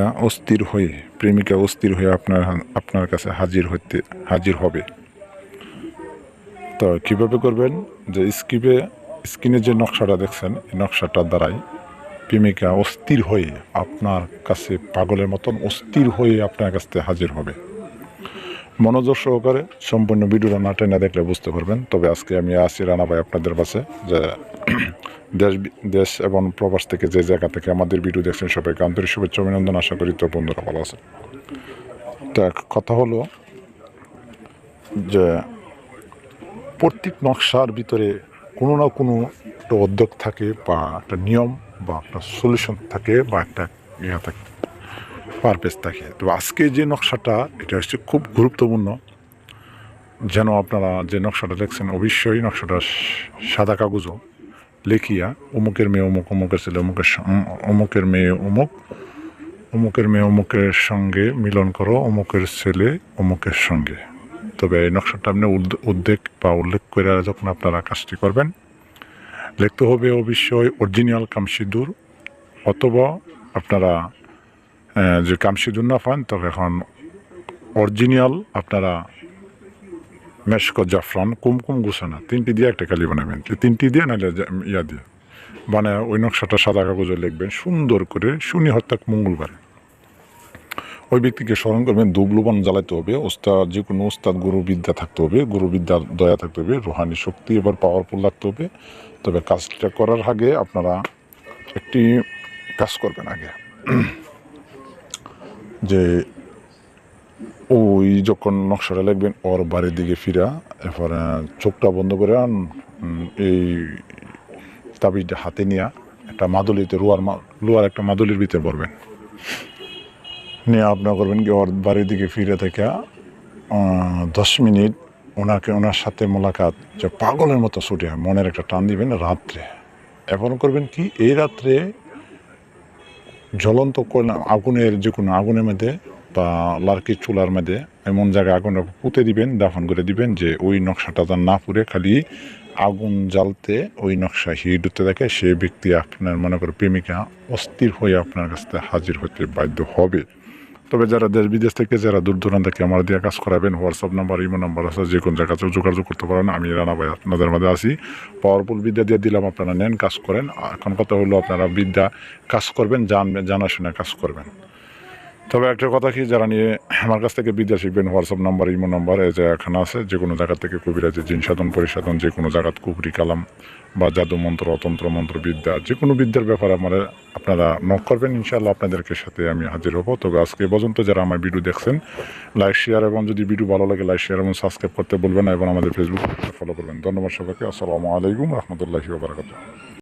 অস্থির হয়ে, প্রেমিকা অস্থির হয়ে আপনার আপনার কাছে হাজির হতে হাজির হবে। তো কীভাবে করবেন? যে স্কিপে স্ক্রিনে যে নকশাটা দেখছেন, এই নকশাটার দ্বারাই প্রেমিকা অস্থির হয়ে আপনার কাছে পাগলের মতন অস্থির হয়ে আপনার কাছ হাজির হবে। মনোযোগ সহকারে সম্পূর্ণ ভিডিওটা না টেনে দেখলে বুঝতে পারবেন। তবে আজকে আমি আসি রানা ভাই আপনাদের কাছে যে দেশ দেশ এবং প্রবাস থেকে যে জায়গা থেকে আমাদের ভিডিও দেখছেন সবাইকে আন্তরিক শুভেচ্ছা অভিনন্দন আশা করি তো বন্ধুরা ভালো আছে তো কথা হলো যে প্রত্যেক নকশার ভিতরে কোনো না কোনো একটা উদ্যোগ থাকে বা একটা নিয়ম বা একটা সলিউশন থাকে বা একটা ইয়ে থাকে পারপেস থাকে। তো আজকে যে নকশাটা, এটা হচ্ছে খুব গুরুত্বপূর্ণ। যেন আপনারা যে নকশাটা দেখছেন, অবশ্যই নকশাটা সাদা কাগজও। লেখিয়া, অমুকের মেয়ে অমুক, অমুকের ছেলে অমুকের অমুকের মেয়ে অমুক, অমুকের মেয়ে অমুকের সঙ্গে মিলন করো, অমুকের ছেলে অমুকের সঙ্গে। তবে এই নকশাটা আপনি উদ- উদ্বেগ বা উল্লেখ করে যখন আপনারা কাজটি করবেন, লিখতে হবে অবশ্যই অরিজিনাল কামসিদুর, অথবা আপনারা যে কামসিদুর না পান, তবে এখন অরিজিনাল আপনারা মেশক জাফরান, কুমকুম গুছানা, তিনটি দিয়ে একটা কালি বানাবেন। তিনটি দিয়ে নাহলে ইয়া দিয়ে। মানে ওই নকশাটা সাদা কাগজে লিখবেন, সুন্দর করে শুনি হত্যাক মঙ্গলবার। ওই ব্যক্তিকে স্মরণ করবেন দুবলুবন জ্বালাতে হবে ওস্তাদ যে কোনো ওস্তাদ, গুরুবিদ্যা থাকতে হবে, গুরুবিদ্যার দয়া থাকতে হবে, রুহানি শক্তি এবার পাওয়ারফুল লাগতে হবে। তবে কাজটা করার আগে আপনারা একটি কাজ করবেন আগে। যে ওই যখন নকশাটা লিখবেন, ওর বাড়ির দিকে ফিরা, এরপর চোখটা বন্ধ করে আন এই তাবিজটা হাতে নিয়ে একটা মাদুলিতে, রুয়ার লোয়ার একটা মাদুলির ভিতরে পড়বেন নিয়ে আপনার করবেন কি, ওর বাড়ির দিকে ফিরে থেকে দশ মিনিট ওনাকে, ওনার সাথে মোলাকাত, যে পাগলের মতো ছুটে মনের একটা টান দিবেন রাত্রে। এখন করবেন কি, এই রাত্রে জ্বলন্ত আগুনের যে কোনো আগুনের মধ্যে বা লার্কির চুলার মধ্যে এমন জায়গায় আগুন পুঁতে দিবেন, দাফন করে দিবেন যে ওই নকশাটা যেন না পুড়ে, খালি আগুন জ্বালতে ওই নকশা হিট হতে থাকে সে ব্যক্তি আপনার, মনে করে, প্রেমিকা অস্থির হয়ে আপনার কাছ থেকে হাজির হতে বাধ্য হবে। তবে যারা দেশ বিদেশ থেকে, যারা দূর দূরান্ত থেকে আমার দিয়ে কাজ করাবেন হোয়াটসঅ্যাপ নাম্বার ইমো নাম্বার আছে, যে কোনো জায়গাতে যোগাযোগ করতে পারেন। আমি রানা ভাই আপনাদের মধ্যে আছি। পাওয়ারফুল বিদ্যা দিয়ে দিলাম, আপনারা নেন, কাজ করেন। এখন কথা হলো, আপনারা বিদ্যা কাজ করবেন জানবেন জানাশোনা কাজ করবেন। তবে একটা কথা কি, যারা নিয়ে আমার কাছ থেকে বিদ্যা শিখবেন, হোয়াটসঅ্যাপ নাম্বার, ইমো নাম্বার, এই যে এখানে আছে, যে কোনো জায়গা থেকে কবিরাজি জিন সাধন, পরিসাধন, যে কোনো জায়গাত কুকুরি কালাম বা জাদু মন্ত্র, অতন্ত্র মন্ত্র, বিদ্যা, যে কোনো বিদ্যার ব্যাপারে আমার আপনারা নক করবেন ইনশাল্লাহ আপনাদেরকে সাথে আমি হাজির হব। তবে আজকে পর্যন্ত যারা আমার ভিডিও দেখছেন লাইক শেয়ার এবং যদি ভিডিও ভালো লাগে লাইক শেয়ার এবং সাবস্ক্রাইব করতে বলবেন এবং আমাদের ফেসবুক ফলো করবেন। ধন্যবাদ সবাইকে, আসসালামু আলাইকুম, রহমতুল্লাহি